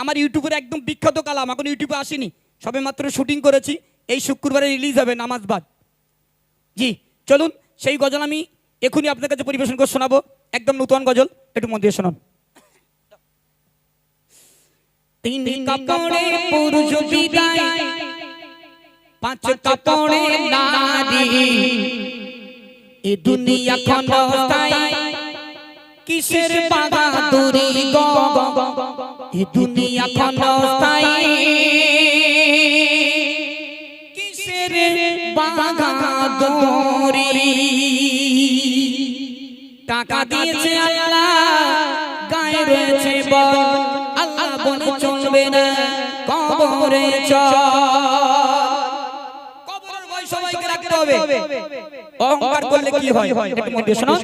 আমার ইউটিউবের একদম বিখ্যাত কালাম এখন ইউটিউবে আসেনি। সবে মাত্র শুটিং করেছি এই শুক্রবারে রিলিজ হবে নামাজ বাদ। জি চলুন সেই গজল আমি এখনই আপনার কাছে পরিবেশন করে শোনাবো। একদম নতুন গজল একটু মন দিয়ে শোনান। তিন কাপড়ে পুরুষ বিদায় পাঁচ কাপড়ে নারী। এ দুনিয়া ক্ষণস্থায়ী কিসের বাহাদুরি? এ দুনিয়া ক্ষণস্থায়ী কিসের বাহাদুরি টাকা দিয়েছে আল্লাহ গায়ে রয়েছে বল। আল্লাহ বলে চলবে না কবরে চল। কবরের ভয় সবাইকে রাখতে হবে। অহংকার করলে কি হয়? একটু মন দিয়ে শোনো।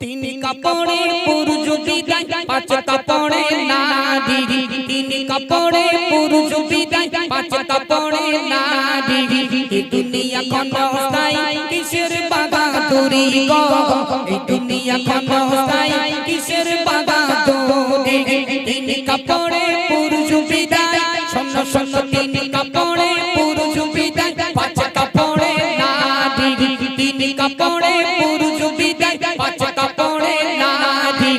তিন কাপড়ে পুরুষ বিদায় পাঁচ কাপড়ে নারী তিন কাপড়ে পুরুষ বিদায় পাঁচ কাপড়ে নারী। এই দুনিয়া ক্ষণস্থায়ী কিসের বাহাদুরি গো? এই দুনিয়া ক্ষণস্থায়ী কিসের বাহাদুরি তিন কাপড়ে পুরুষ বিদায় শোন শোন তিন কাপড়ে তিন কাপড়ে পুরুষ বিদায়, পাঁচ কাপড়ে নারী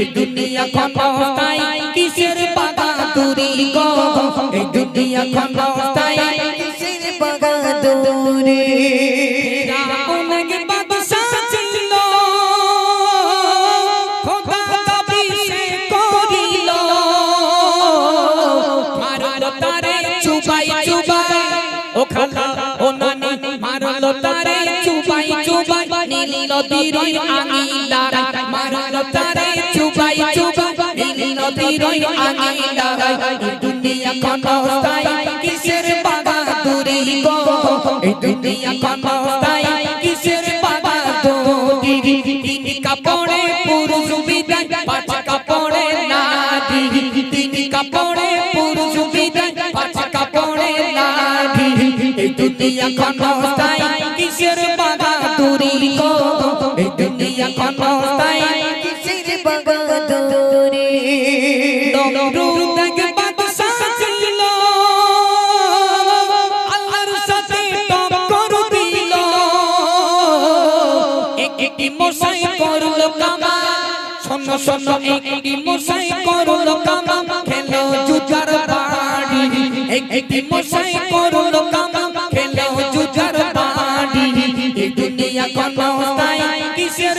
এই দুনিয়া ক্ষণস্থায়ী কিসের বাহাদুরি গো? এই দুনিয়া ক্ষণস্থায়ী কিসের বাগাদুরে অনেক বাদশা তারে চুবাই চুবাই, নীল নদীর আঙিলা মারল তারে চুবাই চুবাই, নীল নদীর আঙিলা এই দুনিয়া ক্ষণস্থায়ী কিসের বাহাদুরি গো? এই দুনিয়া ক্ষণস্থায়ী কিসের বাহাদুরি? তিন কাপড়ে পুরুষ বিদায়, পাঁচ কাপড়ে নারী। তিন কাপড়ে পুরুষ বিদায়, পাঁচ কাপড়ে নারী। এই দুনিয়া কিসের মশাই করল কামা। শোন শোন, একটি মশাই করল কামা। খেলো জুজার বাড়ি। একটি মশাই করল কামা। খেলো জুজার বাড়ি। এই দুনিয়া ক্ষণস্থায়ী কিসের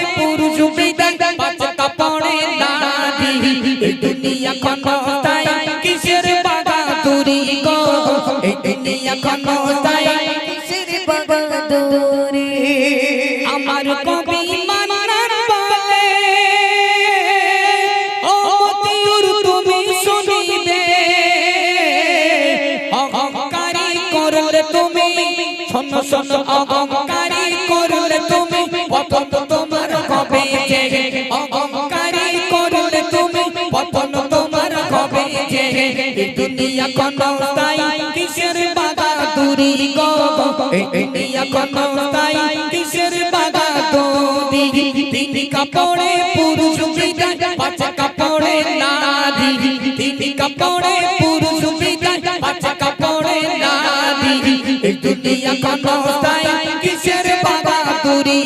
ক্ষণস্থায়ী কিসের বাগাদুরে আমার কবি মান্নার বলে ও মতিউর, তুমি শুনিবে। অহংকারী করলে তুমি, শোন শোন, অহংকারী করলে তুমি, পতন তোমার হবে যে। অহংকারী করলে দুনিয়া কিসের দিদি গো কাপড়ে পুরুষ বিদায় কাপড়ে না দিদি কাপড়ে পুরুষ বিদায় কাপড়ে না দিদি দিদি কিসের বাগা তুরি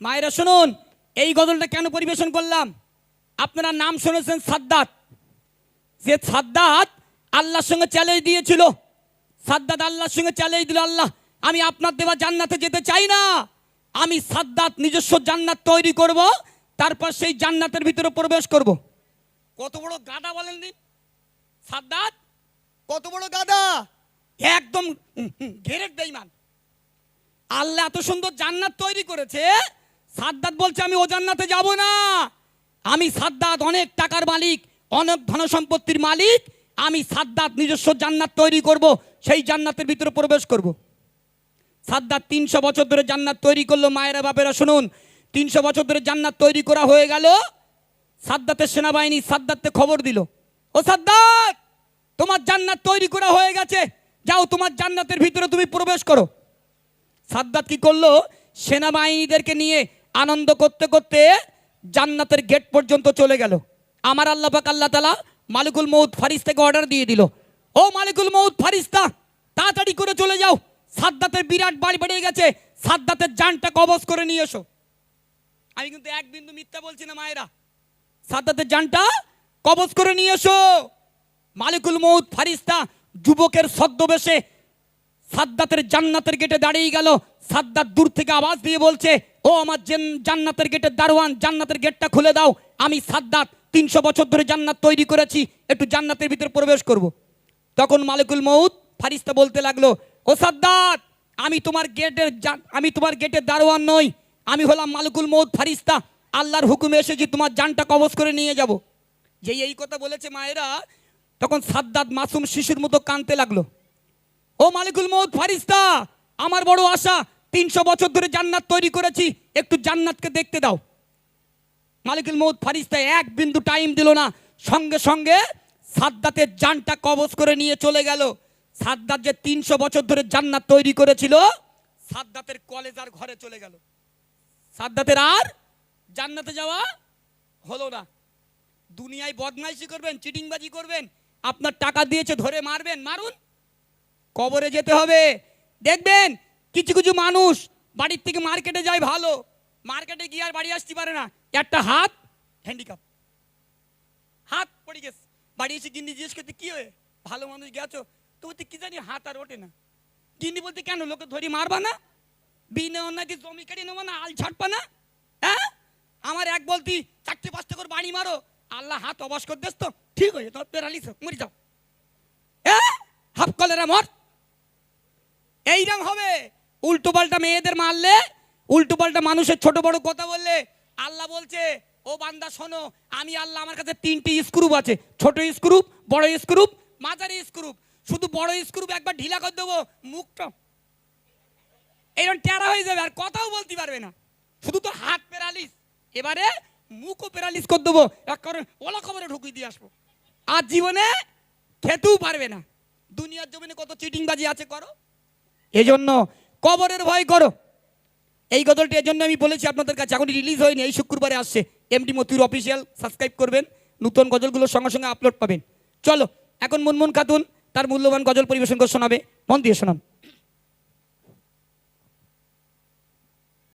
মায়েরা শুনুন। এই গজলটা কেন পরিবেশন করলাম? আপনারা নাম শুনেছেন সাদ্দাত। যে সাদ্দাত আল্লাহর সঙ্গে চ্যালেঞ্জ দিয়েছিল। সাদ্দাত আল্লাহর সঙ্গে চ্যালেঞ্জ দিল, আল্লাহ, আমি আপনার দেওয়া জান্নাতে যেতে চাই না। আমি সাদ্দাত নিজস্ব জান্নাত তৈরি করব, তারপর সেই জান্নাতের ভিতরে প্রবেশ করব। কত বড় গাদা বলেন দিন। সাদ্দাত, কত বড় গাদা একদম ঘেরেক বেইমান আল্লাহ এত সুন্দর জান্নাত তৈরি করেছে সাদ্দাত বলছে, আমি ও জান্নাতে যাব না। আমি সাদ্দাত অনেক টাকার মালিক, অনেক ধনসম্পত্তির মালিক। আমি সাদ্দাত নিজস্ব জান্নাত তৈরি করব, সেই জান্নাতের ভিতরে প্রবেশ করব। সাদ্দাত তিনশো বছর ধরে জান্নাত তৈরি করল, মায়েরা, বাপেরা, শুনুন। তিনশো বছর ধরে জান্নাত তৈরি করা হয়ে গেল। সাদ্দাতের সেনাবাহিনী সাদ্দাতকে খবর দিল, ও সাদ্দাত, তোমার জান্নাত তৈরি করা হয়ে গেছে। যাও, তোমার জান্নাতের ভিতরে তুমি প্রবেশ করো। সাদ্দাত কি করল? সেনাবাহিনীদেরকে নিয়ে আনন্দ করতে করতে জান্নাতের গেট পর্যন্ত চলে গেল। আমার আল্লাহ পাক আল্লাহ তালা মালিকুল মৌত ফারিস্তাকে অর্ডার দিয়ে দিল। ও মালিকুল মৌত ফারিস্তা, তাড়াতাড়ি করে চলে যাও। সাদ্দাতের বিরাট বাড়ি বেড়ে গেছে। সাদ্দাতের জানটা কবজ করে নিয়ে এসো। আমি কিন্তু এক বিন্দু মিথ্যা বলছি না মায়েরা। সাদ্দাতের জানটা কবজ করে নিয়ে এসো। মালিকুল মৌত ফারিস্তা যুবকের ছদ্মবেশে সাদ্দাতের জান্নাতের গেটে দাঁড়িয়ে গেল। সাদ্দাত দূর থেকে আওয়াজ দিয়ে বলছে ও আমার জেন- জান্নাতের গেটের দারোয়ান, জান্নাতের গেটটা খুলে দাও আমি সাদ্দাত, তিনশো বছর ধরে জান্নাত তৈরি করেছি, একটু জান্নাতের ভিতরে প্রবেশ করব। তখন মালিকুল মৌত ফারিস্তা বলতে লাগল, ও সাদ্দাত, আমি তোমার গেটের আমি তোমার গেটের দারোয়ান নই, আমি হলাম মালিকুল মৌত ফারিস্তা, আল্লাহর হুকুমে এসেছি তোমার জানটা কবজ করে নিয়ে যাব যেই এই কথা বলেছে মায়েরা, তখন সাদ্দাত মাসুম শিশুর মতো কানতে লাগল, ও মালিকুল মৌত ফারিস্তা, আমার বড় আশা তিনশো বছর ধরে জান্নাত তৈরি করেছি, একটু জান্নাতকে দেখতে দাও। মালিকুল মৌত ফারিস্তা এক বিন্দু টাইম দিল না, সঙ্গে সঙ্গে সাদ্দাতের জানটা কবজ করে নিয়ে চলে গেল। সাদ্দাত যে তিনশো বছর ধরে জান্নাত তৈরি করেছিল, সাদ্দাতের কলেজ আর ঘরে চলে গেল। সাদ্দাতের আর জান্নাতে যাওয়া হলো না। দুনিয়ায় বদমাইশি করবেন, চিটিংবাজি করবেন, আপনার টাকা দিয়েছে ধরে মারবেন, মারুন। কবরে যেতে হবে। দেখবেন কিছু কিছু মানুষ বাড়ির থেকে মার্কেটে যায় ভালো। মার্কেটে গিয়ে আর বাড়ি আসতে পারে না। একটা হাত হ্যান্ডিক্যাপ হাত পড়ে গেছে। বাড়ি এসে গিন্নি জিজ্ঞেস করতে কি হয়ে? ভালো মানুষ গেছো? তো বলতে কি জানি হাত আর ওঠে না। গিন্নি বলতে কেন? লোকে ধরি মারবা না? বিনা অন্যায় জমি কেটে নেব না? আল ছাড়বা না? হ্যাঁ? আমার এক বলতি, চারটে পাঁচটা করে বাড়ি মারো। আল্লাহ হাত অবাস করে দেস তো। ঠিক হয়ে তোর পেরালিস মরি যাও। হ্যাঁ? হাফ কলেরা মর। এইরকম হবে। উল্টো পাল্টা মেয়েদের মারলে, উল্টো পাল্টা মানুষের ছোট বড় কথা বললে, আল্লাহ বলছে, ও বান্দা, শোনো, আমি আল্লাহ আমার কাছে তিনটি স্ক্রুপ আছে। ছোট স্ক্রুপ, বড় স্ক্রুপ, মাঝারি স্ক্রুপ। শুধু বড় স্ক্রুপ একবার ঢিলা করে দেবো, মুখটা এইরকম টেরা হয়ে যাবে, আর কথাও বলতে পারবে না। শুধু তো হাত পেরালিস এবারে মুখও পেরালিস করে দেবো, এক কারণ ওলা খবরে ঢুকিয়ে দিয়ে আসব। আর জীবনে খেতেও পারবে না। দুনিয়ার জমিনে কত চিটিংবাজি আছে করো। এজন্য কবরের ভয় করো। এই গজলটি জন্য আমি বলেছি, আপনাদের কাছে এখনই রিলিজ হয়নি, এই শুক্রবারে আসছে। এমডি মতির অফিসিয়াল সাবস্ক্রাইব করবেন, নতুন গজলগুলো সঙ্গে সঙ্গে আপলোড পাবেন। চলো, এখন মুনমুন খাতুন তার মূল্যবান গজল পরিবেশন করে শোনাবে। মন দিয়ে শোনান।